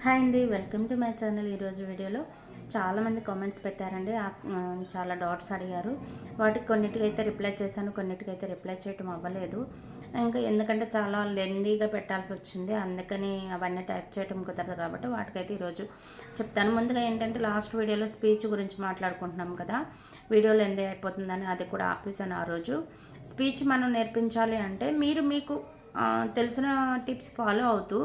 Hi అండి welcome to my channel ఈరోజు వీడియోలో. చాలామంది కామెంట్స్ పెట్టారండి ఆ, చాలా డాట్స్ అడిగారు. వాటికి కొన్నిటికైతే రిప్లై చేశాను కొన్నిటికైతే రిప్లై చేయటం అవ్వలేదు. ఇంకా ఎందుకంటే చాలా లెందీగా పెట్టాల్సి వచ్చింది అందుకని అవన్నీ టైప్ చేయటం కుదరదు కాబట్టి వాటికైతే ఈరోజు చెప్తాను. ముందుగా ఏంటంటే లాస్ట్ వీడియోలో స్పీచ్ గురించి మాట్లాడుకుంటున్నాం కదా వీడియోలు ఎందే అయిపోతుందని అది కూడా ఆపేసాను ఆ రోజు. స్పీచ్ మనం నేర్పించాలి అంటే మీరు మీకు తెలిసిన టిప్స్ ఫాలో అవుతూ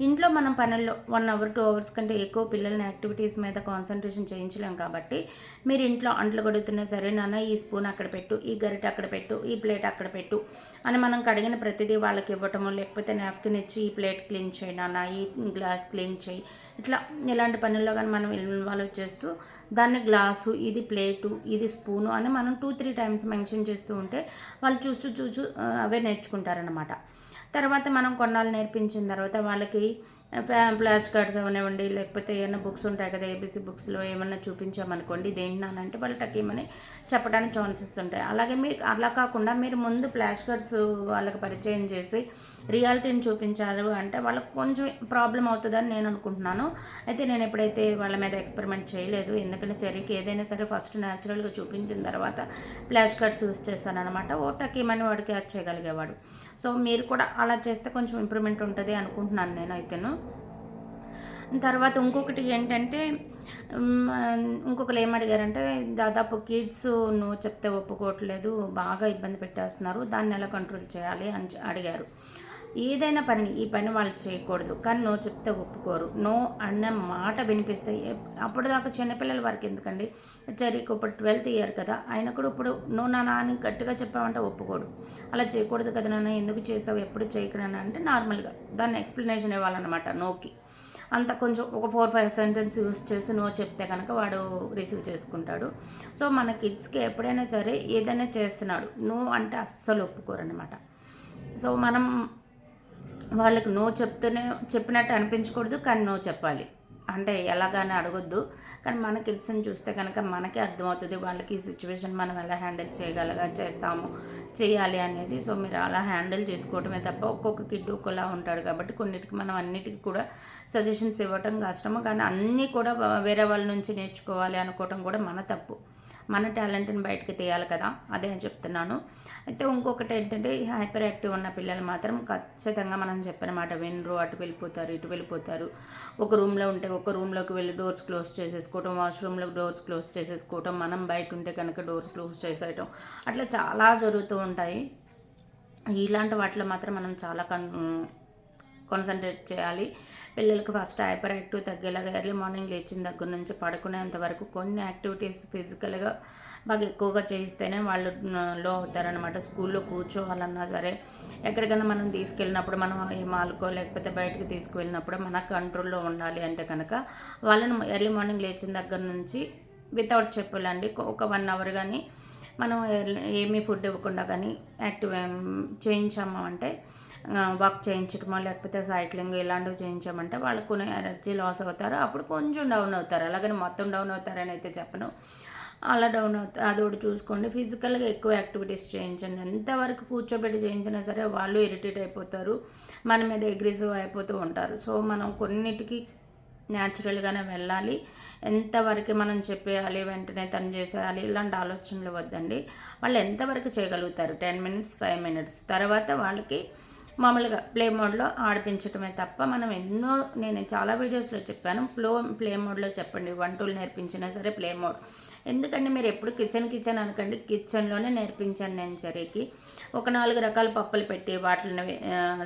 ఇంట్లో మనం పనుల్లో వన్ అవర్ టూ అవర్స్ కంటే ఎక్కువ పిల్లల్ని యాక్టివిటీస్ మీద కాన్సన్ట్రేషన్ చేయించలేం కాబట్టి మీరు ఇంట్లో అంట్లు కడుగుతున్నా సరే నాన్న ఈ స్పూన్ అక్కడ పెట్టు ఈ గరిటె అక్కడ పెట్టు ఈ ప్లేట్ అక్కడ పెట్టు అని మనం కడిగిన ప్రతిదీ వాళ్ళకి ఇవ్వటము లేకపోతే నాప్కిన్ ఇచ్చి ఈ ప్లేట్ క్లీన్ చేయి నాన్న ఈ గ్లాస్ క్లీన్ చేయి ఇట్లా ఇలాంటి పనుల్లో కానీ మనం ఇన్వాల్వ్ చేస్తూ దాన్ని గ్లాసు ఇది ప్లేటు ఇది స్పూను అని మనం టూ త్రీ టైమ్స్ మెన్షన్ చేస్తూ ఉంటే వాళ్ళు చూస్తూ చూస్తూ అవే నేర్చుకుంటారనమాట తర్వాత మనం కొన్నాళ్ళు నేర్పించిన తర్వాత వాళ్ళకి ఫ్లాష్ కార్డ్స్ అవనివ్వండి లేకపోతే ఏమైనా బుక్స్ ఉంటాయి కదా ఏబీసీ బుక్స్లో ఏమన్నా చూపించామనుకోండి ఇదేంటి వాళ్ళు టకీమని చెప్పడానికి ఛాన్సెస్ ఉంటాయి. అలాగే మీరు అలా కాకుండా మీరు ముందు ఫ్లాష్ కార్డ్స్ వాళ్ళకి పరిచయం చేసి రియాలిటీని చూపించారు అంటే వాళ్ళకి కొంచెం ప్రాబ్లం అవుతుందని నేను అనుకుంటున్నాను. అయితే నేను ఎప్పుడైతే వాళ్ళ మీద ఎక్స్పెరిమెంట్ చేయలేదు ఎందుకంటే చర్యకి ఏదైనా సరే ఫస్ట్ న్యాచురల్గా చూపించిన తర్వాత ఫ్లాష్ కార్డ్స్ యూస్ చేశాను అనమాట ఓ టకీమని వాడికి అది చేయగలిగేవాడు. సో మీరు కూడా అలా చేస్తే కొంచెం ఇంప్రూవ్మెంట్ ఉంటుంది అనుకుంటున్నాను నేను అయితేను తర్వాత ఇంకొకటి ఏంటంటే ఇంకొకరు ఏం అడిగారంటే దాదాపు కిడ్స్ నువ్వు చెప్తే ఒప్పుకోవట్లేదు బాగా ఇబ్బంది పెట్టేస్తున్నారు దాన్ని ఎలా కంట్రోల్ చేయాలి అని అడిగారు. ఏదైనా పని ఈ పని వాళ్ళు చేయకూడదు. కానీ నో చెప్తే ఒప్పుకోరు. నో అన్న మాట వినిపిస్తే అప్పుడు దాకా చిన్నపిల్లల వరకు ఎందుకండి? చరికి ఇప్పుడు ట్వెల్త్ ఇయర్ కదా. ఆయన కూడా ఇప్పుడు నో నాన్న అని గట్టిగా చెప్పామంటే ఒప్పుకోడు. అలా చేయకూడదు కదా నాన్న ఎందుకు చేసావు ఎప్పుడు చేయకూడదు అంటే నార్మల్గా దాన్ని ఎక్స్ప్లెనేషన్ ఇవ్వాలన్నమాట నోకి. అంత కొంచెం ఒక ఫోర్ ఫైవ్ సెంటెన్స్ యూస్ చేసి నో చెప్తే కనుక వాడు రిసీవ్ చేసుకుంటాడు. సో మన కిడ్స్కి ఎప్పుడైనా సరే ఏదైనా చేస్తున్నాడు. నో అంటే అస్సలు ఒప్పుకోరనమాట సో మనం వాళ్ళకి నో చెప్తూనే చెప్పినట్టు అనిపించకూడదు కానీ నో చెప్పాలి. అంటే ఎలాగానే అడగొద్దు కానీ మన కిడ్స్ని చూస్తే కనుక మనకే అర్థమవుతుంది వాళ్ళకి ఈ సిచ్యువేషన్ మనం ఎలా హ్యాండిల్ చేయగలగా చేస్తాము చేయాలి అనేది. సో మీరు అలా హ్యాండిల్ చేసుకోవటమే తప్ప ఒక్కొక్క కిడ్ ఒక్కోలా ఉంటాడు కాబట్టి కొన్నిటికి మనం అన్నిటికీ కూడా సజెషన్స్ ఇవ్వటం కష్టము కానీ అన్నీ కూడా వేరే వాళ్ళ నుంచి నేర్చుకోవాలి అనుకోవటం కూడా మన తప్పు. మన టాలెంట్ని బయటకు తీయాలి కదా అదే అని చెప్తున్నాను. అయితే ఇంకొకటి ఏంటంటే హైపర్ యాక్టివ్ ఉన్న పిల్లలు మాత్రం ఖచ్చితంగా మనం చెప్పిన మాట వినరు అటు వెళ్ళిపోతారు ఇటు వెళ్ళిపోతారు. ఒక రూమ్లో ఉంటే ఒక రూమ్లోకి వెళ్ళి డోర్స్ క్లోజ్ చేసేసుకోవటం వాష్రూమ్లో డోర్స్ క్లోజ్ చేసేసుకోవటం మనం బయట ఉంటే కనుక డోర్స్ క్లోజ్ చేసేయటం అట్లా చాలా జరుగుతూ ఉంటాయి. ఇలాంటి వాటిలో మాత్రం మనం చాలా కన్ కాన్సన్ట్రేట్ చేయాలి. పిల్లలకు ఫస్ట్ హైపర్ యాక్టివ్ తగ్గేలాగా ఎర్లీ మార్నింగ్ లేచిన దగ్గర నుంచి పడుకునేంత వరకు కొన్ని యాక్టివిటీస్ ఫిజికల్గా బాగా ఎక్కువగా చేయిస్తేనే వాళ్ళు లో అవుతారనమాట స్కూల్లో కూర్చోవాలన్నా సరే ఎక్కడికైనా మనం తీసుకెళ్ళినప్పుడు మనం ఏ మాల్కో లేకపోతే బయటకు తీసుకువెళ్ళినప్పుడు మన కంట్రోల్లో ఉండాలి అంటే కనుక వాళ్ళని ఎర్లీ మార్నింగ్ లేచిన దగ్గర నుంచి వితౌట్ చెప్పులండి. ఒక వన్ అవర్ కానీ మనం ఏమీ ఫుడ్ ఇవ్వకుండా కానీ యాక్టివ్ చేయించాము అంటే వాక్ చేయించడమో లేకపోతే సైక్లింగ్ ఇలాంటివి చేయించామంటే వాళ్ళకు కొన్ని ఎనర్జీ లాస్ అవుతారు. అప్పుడు కొంచెం డౌన్ అవుతారు. అలాగని మొత్తం డౌన్ అవుతారని అయితే చెప్పను. అలా డౌన్ అవుతారు అది ఒకటి చూసుకోండి. ఫిజికల్గా ఎక్కువ యాక్టివిటీస్ చేయించండి. ఎంతవరకు కూర్చోబెట్టి చేయించినా సరే వాళ్ళు ఇరిటేట్ అయిపోతారు. మన మీద అగ్రెసివ్ అయిపోతూ ఉంటారు. సో మనం కొన్నిటికి న్యాచురల్గానే వెళ్ళాలి. ఎంతవరకు మనం చెప్పేయాలి వెంటనే తను చేసేయాలి ఇలాంటి ఆలోచనలు వద్దండి. వాళ్ళు ఎంతవరకు చేయగలుగుతారు? Ten minutes five minutes. తర్వాత వాళ్ళకి మామూలుగా ప్లే మోడ్లో ఆడిపించటమే తప్ప మనం ఎన్నో నేను చాలా వీడియోస్లో చెప్పాను ప్లో ప్లే మోడ్లో చెప్పండి వంటలు నేర్పించినా సరే ప్లే మోడ్. ఎందుకంటే మీరు ఎప్పుడు కిచెన్ కిచెన్ అనకండి కిచెన్లోనే నేర్పించాను నేను చరికి. ఒక నాలుగు రకాల పప్పులు పెట్టి వాటిని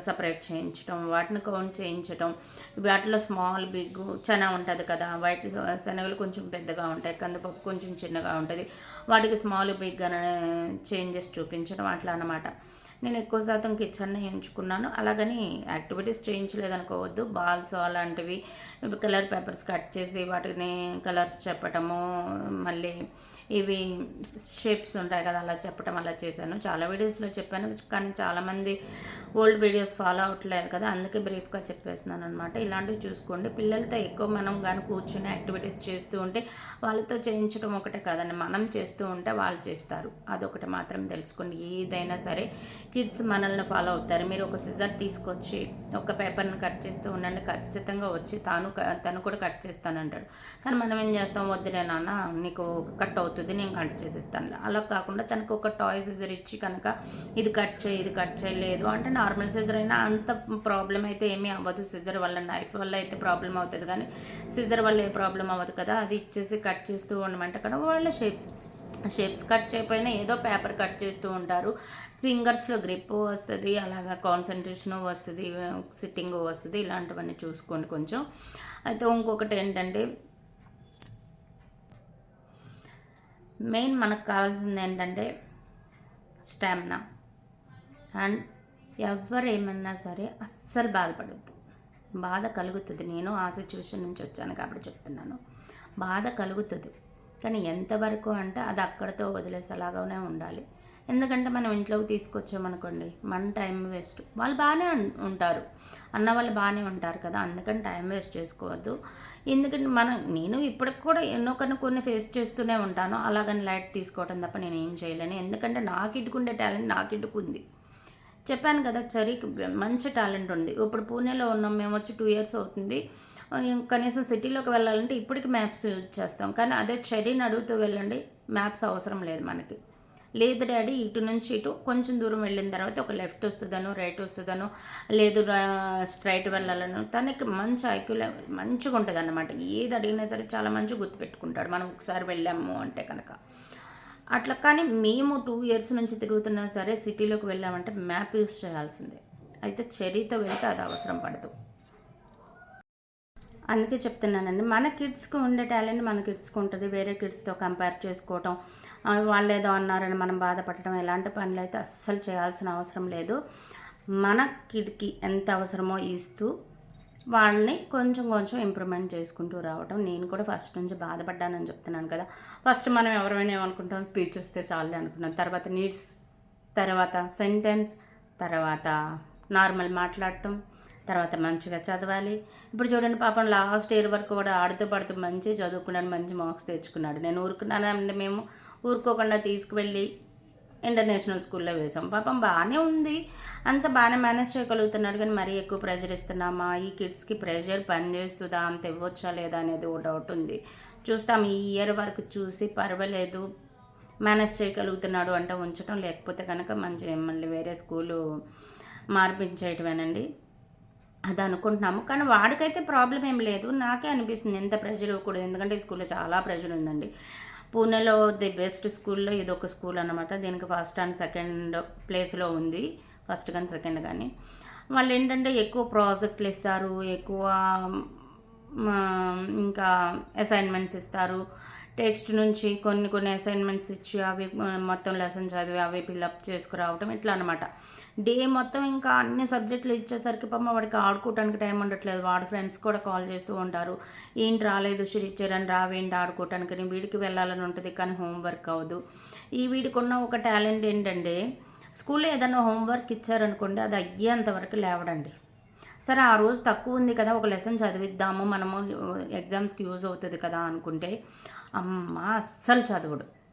సపరేట్ చేయించడం వాటిని కౌంట్ చేయించడం వాటిలో స్మాల్ బిగ్ చనా ఉంటుంది కదా వాటి శనగలు కొంచెం పెద్దగా ఉంటాయి కందిపప్పు కొంచెం చిన్నగా ఉంటుంది వాటికి స్మాల్ బిగ్ అనే చేంజెస్ చూపించడం అట్లా అనమాట నేను ఎక్కువ శాతం కిచెన్నే ఎంచుకున్నాను. అలాగని యాక్టివిటీస్ చేయించలేదనుకోవద్దు. బాల్స్ అలాంటివి కలర్ పేపర్స్ కట్ చేసి వాటిని కలర్స్ చెప్పటము మళ్ళీ ఇవి షేప్స్ ఉంటాయి కదా అలా చెప్పటం అలా చేశాను. చాలా వీడియోస్లో చెప్పాను. కానీ చాలామంది ఓల్డ్ వీడియోస్ ఫాలో అవ్వట్లేదు కదా అందుకే బ్రీఫ్గా చెప్పేస్తున్నాను అనమాట ఇలాంటివి చూసుకోండి. పిల్లలతో ఎక్కువ మనం కానీ కూర్చుని యాక్టివిటీస్ చేస్తూ ఉంటే వాళ్ళతో చేయించడం ఒకటే కాదండి. మనం చేస్తూ ఉంటే వాళ్ళు చేస్తారు. అదొకటి మాత్రం తెలుసుకోండి. ఏదైనా సరే కిడ్స్ మనల్ని ఫాలో అవుతారు. మీరు ఒక సిజర్ తీసుకొచ్చి ఒక పేపర్ని కట్ చేస్తూ ఉండండి. ఖచ్చితంగా వచ్చి తాను తను కూడా కట్ చేస్తానంటాడు. కానీ మనం ఏం చేస్తాం? వద్దులే నాన్న నీకు కట్ అవుతుంది నేను కట్ చేసిస్తాను. అలా కాకుండా తనకు ఒక టాయ్ సిజర్ ఇచ్చి కనుక ఇది కట్ చేయి ఇది కట్ చేయలేదు అంటే నార్మల్ సిజర్ అయినా అంత ప్రాబ్లం అయితే ఏమీ అవ్వదు. సిజర్ వల్ల నైఫ్ వల్ల అయితే ప్రాబ్లం అవుతుంది. కానీ సిజర్ వల్ల ఏ ప్రాబ్లం అవ్వదు కదా. అది ఇచ్చేసి కట్ చేస్తూ ఉండమంటే కదా. వాళ్ళ షేప్ షేప్స్ కట్ చేయకపోయినా ఏదో పేపర్ కట్ చేస్తూ ఉంటారు. ఫింగర్స్లో గ్రిప్ వస్తుంది అలాగా కాన్సన్ట్రేషన్ వస్తుంది సిట్టింగ్ వస్తుంది. ఇలాంటివన్నీ చూసుకోండి కొంచెం. అయితే ఇంకొకటి ఏంటంటే మెయిన్ మనకు కావాల్సింది ఏంటంటే స్టామినా. అండ్ ఎవరేమన్నా సరే అస్సలు బాధపడద్దు. బాధ కలుగుతుంది. నేను ఆ సిచ్యువేషన్ నుంచి వచ్చాను కాబట్టి చెప్తున్నాను. బాధ కలుగుతుంది. కానీ ఎంతవరకు అంటే అది అక్కడితో వదిలేసేలాగానే ఉండాలి. ఎందుకంటే మనం ఇంట్లోకి తీసుకొచ్చామనుకోండి మన టైం వేస్ట్. వాళ్ళు బాగానే ఉంటారు. అన్న వాళ్ళు బాగానే ఉంటారు కదా. అందుకని టైం వేస్ట్ చేసుకోవద్దు. ఎందుకంటే మనం నేను ఇప్పటికి కూడా ఎన్నో కన్నా కొన్ని ఫేస్ చేస్తూనే ఉంటాను. అలాగని లైట్ తీసుకోవటం తప్ప నేను ఏం చేయలేను. ఎందుకంటే నాకు ఇటుకుండే టాలెంట్ నాకు ఇటుకుంది. చెప్పాను కదా చరికి మంచి టాలెంట్ ఉంది. ఇప్పుడు పూణేలో ఉన్నాం మేము వచ్చి టూ ఇయర్స్ అవుతుంది. కనీసం సిటీలోకి వెళ్ళాలంటే ఇప్పటికి మ్యాప్స్ యూజ్ చేస్తాం. కానీ అదే చర్యని అడుగుతూ వెళ్ళండి మ్యాప్స్ అవసరం లేదు మనకి. లేదు డాడీ ఇటు నుంచి ఇటు కొంచెం దూరం వెళ్ళిన తర్వాత ఒక లెఫ్ట్ వస్తుందనో రైట్ వస్తుందనో లేదు స్ట్రైట్ వెళ్ళాలను తనకి మంచి ఐక్యూ లెవెల్ మంచిగా ఉంటుంది అన్నమాట ఏది అడిగినా సరే చాలా మంచిగా గుర్తుపెట్టుకుంటాడు మనం ఒకసారి వెళ్ళాము అంటే కనుక. అట్లా కానీ మేము టూ ఇయర్స్ నుంచి తిరుగుతున్నా సరే సిటీలోకి వెళ్ళామంటే మ్యాప్ యూస్ చేయాల్సిందే. అయితే చెరీతో వెళ్తే అది అవసరం పడదు. అందుకే చెప్తున్నానండి మన కిడ్స్కి ఉండే టాలెంట్ మన కిడ్స్కి ఉంటుంది. వేరే కిడ్స్తో కంపేర్ చేసుకోవటం వాళ్ళు ఏదో అన్నారని మనం బాధపడటం ఎలాంటి పనులు అయితే అస్సలు చేయాల్సిన అవసరం లేదు. మన కిడ్కి ఎంత అవసరమో ఇస్తూ వాళ్ళని కొంచెం కొంచెం ఇంప్రూవ్మెంట్ చేసుకుంటూ రావటం. నేను కూడా ఫస్ట్ నుంచి బాధపడ్డానని చెప్తున్నాను కదా. ఫస్ట్ మనం ఎవరైనా ఏమనుకుంటాం స్పీచ్ వస్తే చాలే అనుకున్నాం. తర్వాత నీడ్స్ తర్వాత సెంటెన్స్ తర్వాత నార్మల్ మాట్లాడటం తర్వాత మంచిగా చదవాలి. ఇప్పుడు చూడండి పాపం లాస్ట్ ఇయర్ వరకు కూడా ఆడుతూ పడుతూ మంచి చదువుకున్నాడు మంచి మార్క్స్ తెచ్చుకున్నాడు. నేను ఊరుకున్నాను అంటే మేము ఊరుకోకుండా తీసుకువెళ్ళి ఇంటర్నేషనల్ స్కూల్లో వేసాం పాపం బాగానే ఉంది. అంత బాగానే మేనేజ్ చేయగలుగుతున్నాడు కానీ మరీ ఎక్కువ ప్రెషర్ ఇస్తున్నామా? ఈ కిడ్స్కి ప్రెషర్ పని చేస్తుందా అంత ఇవ్వచ్చా లేదా అనేది ఓ డౌట్ ఉంది. చూస్తాం. ఈ ఇయర్ వరకు చూసి పర్వాలేదు. మేనేజ్ చేయగలుగుతున్నాడు అంటే ఉంచడం లేకపోతే కనుక మంచి మళ్ళీ వేరే స్కూలు మార్పించేయటమేనండి. అది అనుకుంటున్నాము. కానీ వాడికైతే ప్రాబ్లం ఏం లేదు. నాకే అనిపిస్తుంది ఎంత ప్రెషర్ ఇవ్వకూడదు ఎందుకంటే ఈ స్కూల్లో చాలా ప్రెషర్ ఉందండి. పూణేలో ది బెస్ట్ స్కూల్లో ఇది ఒక స్కూల్ అనమాట దీనికి ఫస్ట్ అండ్ సెకండ్ ప్లేస్లో ఉంది. ఫస్ట్ కానీ సెకండ్ కానీ. వాళ్ళు ఏంటంటే ఎక్కువ ప్రాజెక్టులు ఇస్తారు. ఎక్కువ ఇంకా అసైన్మెంట్స్ ఇస్తారు. టెక్స్ట్ నుంచి కొన్ని కొన్ని అసైన్మెంట్స్ ఇచ్చి అవి మొత్తం లెసన్ చదివి అవి ఫిల్అప్ చేసుకురావటం ఇట్లా అనమాట డే మొత్తం ఇంకా అన్ని సబ్జెక్టులు ఇచ్చేసరికి పాపం వాడికి ఆడుకోవటానికి టైం ఉండట్లేదు. వాడు ఫ్రెండ్స్ కూడా కాల్ చేస్తూ ఉంటారు. ఏంటి రాలేదు శ్రీచరణ్ రావేంటి ఆడుకోవటానికి? అని వీడికి వెళ్ళాలని ఉంటుంది కానీ హోంవర్క్ అవ్వదు. ఈ వీడికి ఉన్న ఒక టాలెంట్ ఏంటంటే స్కూల్లో ఏదైనా హోంవర్క్ ఇచ్చారనుకోండి అది అయ్యేంత వరకు లేవడండి. సరే ఆ రోజు తక్కువ ఉంది కదా ఒక లెసన్ చదివిద్దాము మనము ఎగ్జామ్స్కి యూజ్ అవుతుంది కదా అనుకుంటే అమ్మ అస్సలు చదవడు.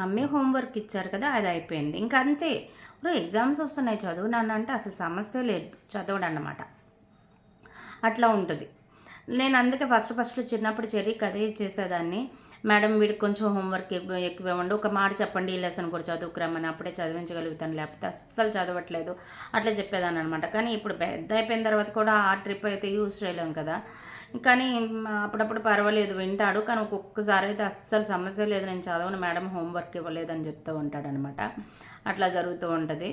మమ్మీ హోంవర్క్ ఇచ్చారు కదా అది అయిపోయింది. ఇంకా అంతే. ఇప్పుడు ఎగ్జామ్స్ వస్తున్నాయి చదువు నాన్న అంటే అసలు సమస్య లేదు చదవడు అన్నమాట. అట్లా ఉంటుంది. నేను అందుకే ఫస్ట్ ఫస్ట్ చిన్నప్పుడు చెరీకి అదే చేసేదాన్ని. మేడం వీడికి కొంచెం హోంవర్క్ ఎక్కువ ఎక్కువ ఇవ్వండి. ఒక మాట చెప్పండి ఈ లెసన్ కూడా చదువుకురమ్మని అప్పుడే చదివించగలుగుతాను. లేకపోతే అస్సలు చదవట్లేదు. అట్లా చెప్పేదాన్ని అనమాట కానీ ఇప్పుడు పెద్ద అయిపోయిన తర్వాత కూడా ఆ ట్రిప్ అయితే యూజ్ చేయలేం కదా. కానీ అప్పుడప్పుడు పర్వాలేదు వింటాడు. కానీ ఒక్కొక్కసారి అయితే అస్సలు సమస్య లేదు. నేను చదవను మేడం హోంవర్క్ ఇవ్వలేదని చెప్తూ ఉంటాడనమాట. అట్లా జరుగుతూ ఉంటుంది.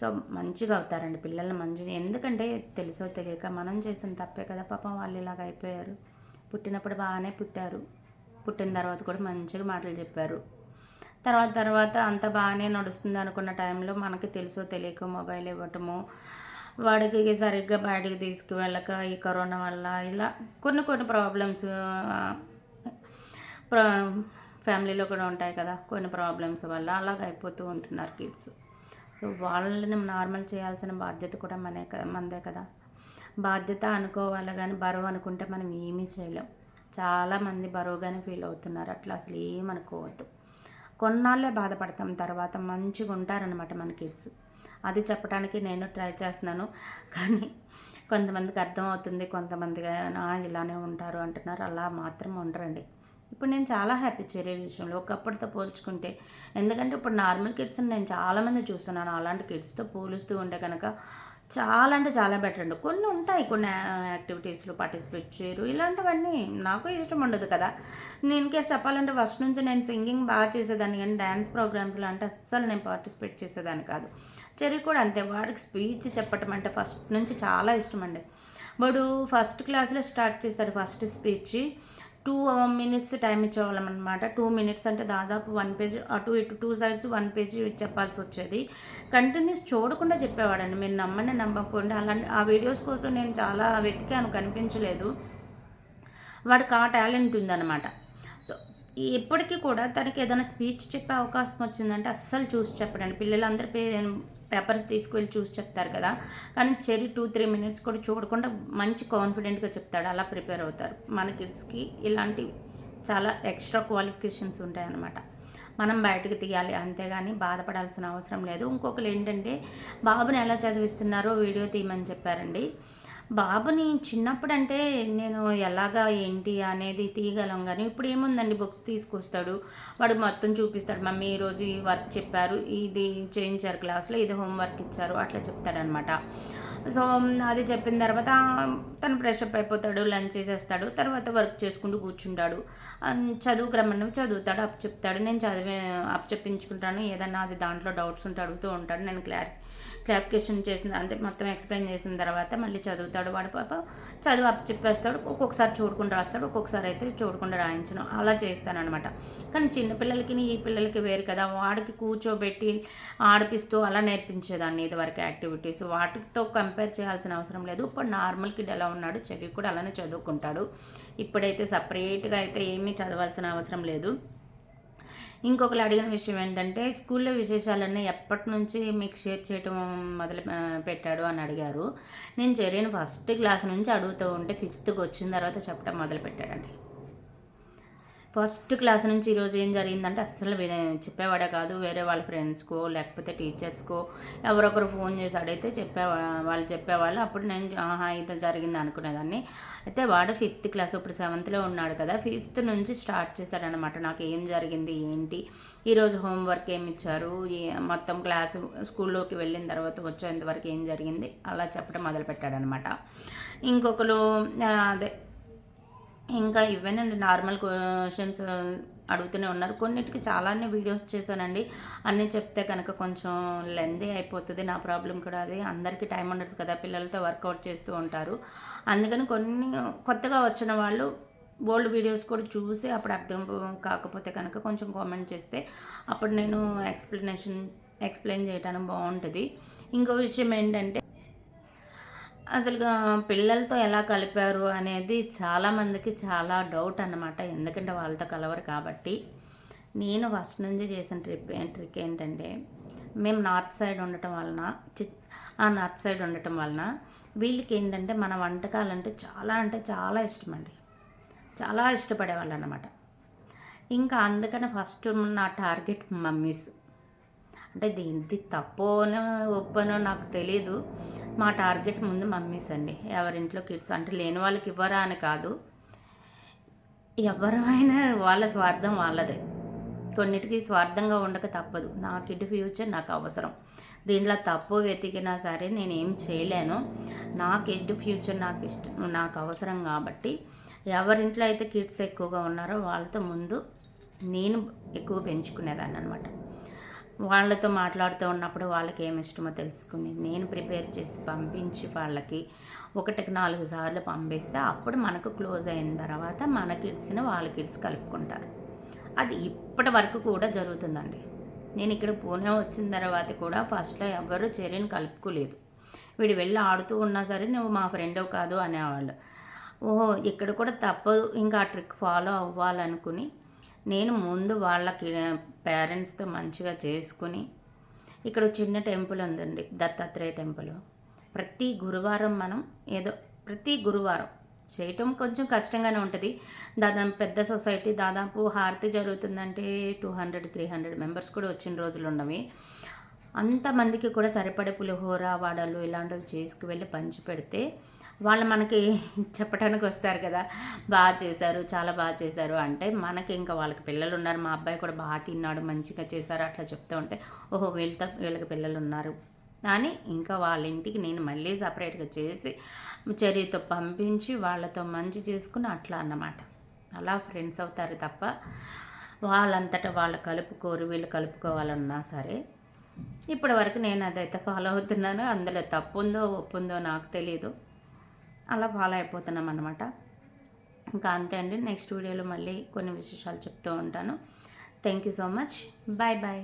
సో మంచిగా అవుతారండి పిల్లల్ని మంచిగా. ఎందుకంటే తెలుసో తెలియక మనం చేసిన తప్పే కదా పాపం వాళ్ళు ఇలాగ అయిపోయారు. పుట్టినప్పుడు బాగానే పుట్టారు. పుట్టిన తర్వాత కూడా మంచిగా మాటలు చెప్పారు. తర్వాత తర్వాత అంత బాగానే నడుస్తుంది అనుకున్న టైంలో మనకి తెలుసో తెలియక మొబైల్ ఇవ్వటము వాడికి సరిగ్గా బయటకు తీసుకువెళ్ళక ఈ కరోనా వల్ల ఇలా కొన్ని కొన్ని ప్రాబ్లమ్స్ ఫ్యామిలీలో కూడా ఉంటాయి కదా కొన్ని ప్రాబ్లమ్స్ వల్ల అలాగ అయిపోతూ ఉంటున్నారు కిడ్స్ సో వాళ్ళని నార్మల్ చేయాల్సిన బాధ్యత కూడా మనే మనదే కదా. బాధ్యత అనుకోవాలి కానీ బరువు అనుకుంటే మనం ఏమీ చేయలేం. చాలామంది బరువుగానే ఫీల్ అవుతున్నారు. అట్లా అసలు ఏమనుకోవద్దు కొన్నాళ్ళే బాధపడతాం. తర్వాత మంచిగా ఉంటారనమాట మన కిడ్స్ అది చెప్పడానికి నేను ట్రై చేస్తున్నాను. కానీ కొంతమందికి అర్థమవుతుంది కొంతమంది ఇలానే ఉంటారు అంటున్నారు. అలా మాత్రం ఉండరండి. ఇప్పుడు నేను చాలా హ్యాపీ చెరే విషయంలో ఒకప్పటితో పోల్చుకుంటే ఎందుకంటే ఇప్పుడు నార్మల్ కిడ్స్ని నేను చాలామంది చూస్తున్నాను. అలాంటి కిడ్స్తో పోలుస్తూ ఉంటే కనుక చాలా అంటే చాలా బెటర్ అండి. కొన్ని ఉంటాయి కొన్ని యాక్టివిటీస్లో పార్టిసిపేట్ చేయరు. ఇలాంటివన్నీ నాకు ఇష్టం ఉండదు కదా. నేను కేసు చెప్పాలంటే ఫస్ట్ నుంచి నేను సింగింగ్ బాగా చేసేదాన్ని కానీ డ్యాన్స్ ప్రోగ్రామ్స్లో అంటే అస్సలు నేను పార్టిసిపేట్ చేసేదాన్ని కాదు. చెరి కూడా అంతే వాడికి స్పీచ్ చెప్పటం అంటే ఫస్ట్ నుంచి చాలా ఇష్టం అండి వాడు ఫస్ట్ క్లాస్లో స్టార్ట్ చేశాడు first speech. Two minutes time ఇచ్చేవాళ్ళం అనమాట టూ మినిట్స్ అంటే దాదాపు వన్ పేజ్ అటు ఇటు టూ సైడ్స్ వన్ పేజ్ చెప్పాల్సి వచ్చేది. కంటిన్యూస్ చూడకుండా చెప్పేవాడండి. మీరు నమ్మని నమ్మకుండా అలాంటి ఆ వీడియోస్ కోసం నేను చాలా వెతికాను కనిపించలేదు. వాడికి ఆ టాలెంట్ ఉందన్నమాట. సో ఇప్పటికీ కూడా తనకి ఏదైనా స్పీచ్ చెప్పే అవకాశం వచ్చిందంటే అస్సలు చూసి చెప్పడండి. పిల్లలందరూ పే పేపర్స్ తీసుకువెళ్ళి చూసి చెప్తారు కదా. కానీ చెరి టూ త్రీ మినిట్స్ కూడా చూడకుండా మంచి కాన్ఫిడెంట్గా చెప్తాడు. అలా ప్రిపేర్ అవుతారు. మన కిడ్స్కి ఇలాంటి చాలా ఎక్స్ట్రా క్వాలిఫికేషన్స్ ఉంటాయన్నమాట. మనం బయటకు తీయాలి. అంతేగాని బాధపడాల్సిన అవసరం లేదు. ఇంకొకరు ఏంటంటే బాబుని ఎలా చదివిస్తున్నారో వీడియో తీయమని చెప్పారండి. బాబుని చిన్నప్పుడు అంటే నేను ఎలాగా ఏంటి అనేది తీయగలం కానీ ఇప్పుడు ఏముందండి బుక్స్ తీసుకొస్తాడు. వాడు మొత్తం చూపిస్తాడు. మమ్మీ ఈరోజు ఈ వర్క్ చెప్పారు. ఇది చేయించారు క్లాస్లో ఇది హోంవర్క్ ఇచ్చారు. అట్లా చెప్తాడనమాట సో అది చెప్పిన తర్వాత తను ఫ్రెషప్ అయిపోతాడు లంచ్ చేసేస్తాడు. తర్వాత వర్క్ చేసుకుంటూ కూర్చుంటాడు. చదువుకు రమ్మని చదువుతాడు అప్ చెప్తాడు. నేను చదివే అప్ చెప్పించుకుంటాను. ఏదన్నా అది దాంట్లో డౌట్స్ ఉంటే అడుగుతూ ఉంటాడు. నేను క్లారిఫై క్లారిఫికేషన్ చేసిన అంటే మొత్తం ఎక్స్ప్లెయిన్ చేసిన తర్వాత మళ్ళీ చదువుతాడు వాడి పాప. చదువు అప్ చెప్పేస్తాడు ఒక్కొక్కసారి చూడకుండా రాస్తాడు ఒక్కొక్కసారి అయితే చూడకుండా రాయించను. అలా చేస్తానమాట కానీ చిన్నపిల్లలకి ఈ పిల్లలకి వేరు కదా. వాడికి కూర్చోబెట్టి ఆడిపిస్తూ అలా నేర్పించేదాన్ని ఇదివరకు యాక్టివిటీస్. వాటితో కంపేర్ చేయాల్సిన అవసరం లేదు. ఇప్పుడు నార్మల్ కిడ్ ఎలా ఉన్నాడు చెవి కూడా అలానే చదువుకుంటాడు. ఇప్పుడైతే సపరేట్గా అయితే ఏమీ చదవాల్సిన అవసరం లేదు. ఇంకొకరు అడిగిన విషయం ఏంటంటే స్కూల్లో విశేషాలన్నీ ఎప్పటి నుంచి మీకు షేర్ చేయటం మొదలు పెట్టాడు? అని అడిగారు. నేను చెరీని ఫస్ట్ క్లాస్ నుంచి అడుగుతూ ఉంటే ఫిఫ్త్కి వచ్చిన తర్వాత చెప్పడం మొదలు పెట్టాడండి ఫస్ట్ క్లాస్ నుంచి ఈరోజు ఏం జరిగిందంటే అస్సలు వినే చెప్పేవాడే కాదు. వేరే వాళ్ళ ఫ్రెండ్స్కో లేకపోతే టీచర్స్కో ఎవరొకరు ఫోన్ చేసి అడిగితే చెప్పే వాళ్ళు చెప్పేవాళ్ళు. అప్పుడు నేను ఆహా ఇది జరిగింది అనుకునేదాన్ని. అయితే వాడు ఫిఫ్త్ క్లాస్ ఇప్పుడు సెవెంత్లో ఉన్నాడు కదా. ఫిఫ్త్ నుంచి స్టార్ట్ చేశాడనమాట నాకు ఏం జరిగింది ఏంటి? ఈరోజు హోంవర్క్ ఏమి ఇచ్చారు? మొత్తం క్లాస్ స్కూల్లోకి వెళ్ళిన తర్వాత వచ్చేంత వరకు ఏం జరిగింది? అలా చెప్పడం మొదలుపెట్టాడనమాట ఇంకొకరు అదే ఇంకా ఇవేనండి నార్మల్ క్వశ్చన్స్ అడుగుతూనే ఉన్నారు. కొన్నిటికి చాలానే వీడియోస్ చేశానండి. అన్నీ చెప్తే కనుక కొంచెం లెందీ అయిపోతుంది. నా ప్రాబ్లం కూడా అది. అందరికీ టైం ఉండదు కదా పిల్లలతో వర్కౌట్ చేస్తూ ఉంటారు. అందుకని కొన్ని కొత్తగా వచ్చిన వాళ్ళు ఓల్డ్ వీడియోస్ కూడా చూసి అప్పుడు అర్థం కాకపోతే కనుక కొంచెం కామెంట్ చేస్తే అప్పుడు నేను ఎక్స్ప్లెనేషన్ ఎక్స్ప్లెయిన్ చేయడానికి బాగుంటుంది. ఇంకో విషయం ఏంటంటే అసలు పిల్లలతో ఎలా కలిపారు అనేది చాలామందికి చాలా డౌట్ అన్నమాట. ఎందుకంటే వాళ్ళతో కలవరు కాబట్టి. నేను ఫస్ట్ నుంచి చేసిన ట్రిప్ ట్రిక్ ఏంటంటే మేము నార్త్ సైడ్ ఉండటం వలన ఆ నార్త్ సైడ్ ఉండటం వలన వీళ్ళకి ఏంటంటే మన వంటకాలు అంటే చాలా అంటే చాలా ఇష్టం అండి చాలా ఇష్టపడేవాళ్ళు అనమాట ఇంకా అందుకని ఫస్ట్ నా టార్గెట్ మమ్మీస్ అంటే దీనిది తప్పోనో ఒప్పనో నాకు తెలియదు మా టార్గెట్ ముందు మమ్మీస్ అండి. ఎవరింట్లో కిడ్స్ అంటే లేని వాళ్ళకి ఇవ్వరా అని కాదు. ఎవరైనా వాళ్ళ స్వార్థం వాళ్ళదే. కొన్నిటికి స్వార్థంగా ఉండక తప్పదు. నా కిడ్ ఫ్యూచర్ నాకు అవసరం. దీంట్లో తప్పు వెతికినా సరే నేను ఏం చేయలేను. నా కిడ్ ఫ్యూచర్ నాకు ఇష్టం నాకు అవసరం కాబట్టి ఎవరింట్లో అయితే కిడ్స్ ఎక్కువగా ఉన్నారో వాళ్ళతో ముందు నేను ఎక్కువ పెంచుకునేదాన్ని అనమాట వాళ్ళతో మాట్లాడుతూ ఉన్నప్పుడు వాళ్ళకి ఏమి ఇష్టమో తెలుసుకుని నేను ప్రిపేర్ చేసి పంపించి వాళ్ళకి ఒకటికి నాలుగు సార్లు పంపిస్తే అప్పుడు మనకు క్లోజ్ అయిన తర్వాత మన కిడ్స్ని వాళ్ళ కిడ్స్ కలుపుకుంటారు. అది ఇప్పటి వరకు కూడా జరుగుతుందండి. నేను ఇక్కడ పూణే వచ్చిన తర్వాత కూడా ఫస్ట్లో ఎవరు చర్యను కలుపుకోలేదు. వీడు వెళ్ళి ఆడుతూ ఉన్నా సరే నువ్వు మా ఫ్రెండ్ కాదు అనేవాళ్ళు. ఓహో ఇక్కడ కూడా తప్పదు. ఇంకా ఆ ట్రిక్ ఫాలో అవ్వాలనుకుని నేను ముందు వాళ్ళకి పేరెంట్స్తో మంచిగా చేసుకుని ఇక్కడ చిన్న టెంపుల్ ఉందండి దత్తాత్రేయ టెంపుల్. ప్రతి గురువారం మనం ఏదో ప్రతి గురువారం చేయటం కొంచెం కష్టంగానే ఉంటుంది. దాదాపు పెద్ద సొసైటీ దాదాపు హారతి జరుగుతుందంటే two hundred three hundred members కూడా వచ్చిన రోజులు ఉన్నవి. అంతమందికి కూడా సరిపడే పులిహోర వడలు ఇలాంటివి చేసుకువెళ్ళి పంచి పెడితే వాళ్ళు మనకి చెప్పడానికి వస్తారు కదా బాగా చేశారు చాలా బాగా చేశారు. అంటే మనకి ఇంకా వాళ్ళకి పిల్లలు ఉన్నారు మా అబ్బాయి కూడా బాగా తిన్నాడు మంచిగా చేశారు అట్లా చెప్తూ ఉంటే ఓహో వీళ్ళతో వీళ్ళకి పిల్లలు ఉన్నారు అని ఇంకా వాళ్ళ ఇంటికి నేను మళ్ళీ సపరేట్గా చేసి చర్యతో పంపించి వాళ్ళతో మంచి చేసుకుని అట్లా అన్నమాట. అలా ఫ్రెండ్స్ అవుతారు తప్ప వాళ్ళంతటా వాళ్ళు కలుపుకోరు వీళ్ళు కలుపుకోవాలన్నా సరే. ఇప్పటి వరకు నేను అదైతే ఫాలో అవుతున్నాను. అందులో తప్పు ఉందో నాకు తెలియదు అలా ఫాలో అయిపోతున్నాం అనమాట ఇంకా అంతే అండి. నెక్స్ట్ వీడియోలో మళ్ళీ కొన్ని విశేషాలు చెప్తూ ఉంటాను. Thank you so much bye bye